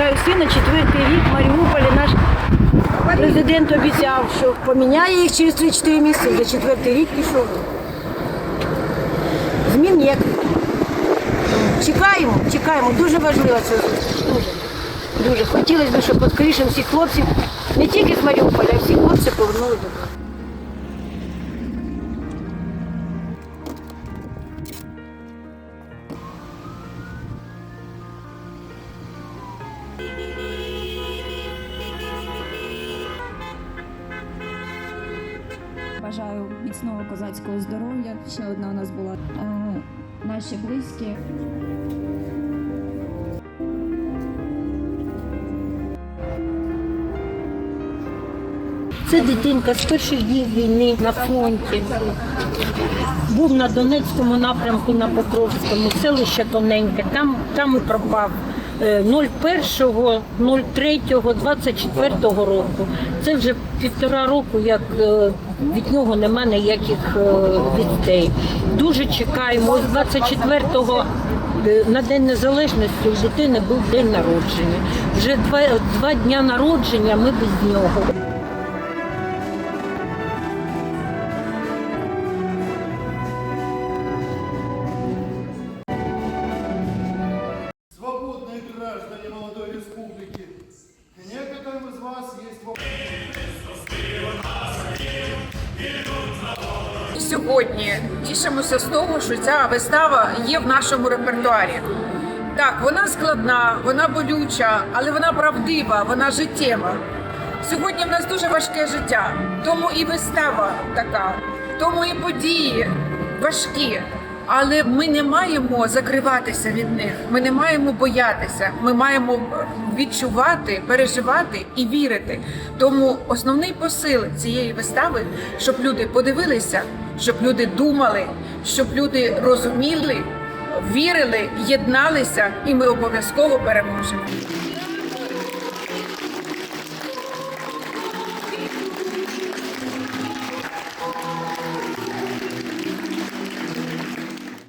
чекаю сина четвертий рік в Маріуполі. Наш президент обіцяв, що поміняє їх через 3-4 місяці, вже четвертий рік пішов. Змін ніяких. Чекаємо, чекаємо. Дуже важливо це. Дуже. Дуже. Хотілося б, щоб під кришем всіх хлопців, не тільки з Маріуполя, а всі хлопці повернули додому. Бажаю міцного козацького здоров'я. Ще одна у нас була е, наші близькі. Це дитинка з перших днів війни на фронті. Був на Донецькому напрямку на Покровському, селище тоненьке, там, там і пропав. Е, 01.03.24 року. Це вже півтора року, як е, від нього нема ніяких відстей. Дуже чекаємо. Ось 24-го е, на День Незалежності у дитини був день народження. Вже два, два дня народження ми без нього. Граждане молодой республики, некоторым из вас есть вопрос. Сьогодні тішимося з того, що ця вистава є в нашому репертуарі. Так, вона складна, вона болюча, але вона правдива, вона життєва. Сьогодні в нас дуже важке життя, тому і вистава така, тому і події важкі. Але ми не маємо закриватися від них. Ми не маємо боятися. Ми маємо відчувати, переживати і вірити. Тому основний посил цієї вистави, щоб люди подивилися, щоб люди думали, щоб люди розуміли, вірили, єдналися, і ми обов'язково переможемо.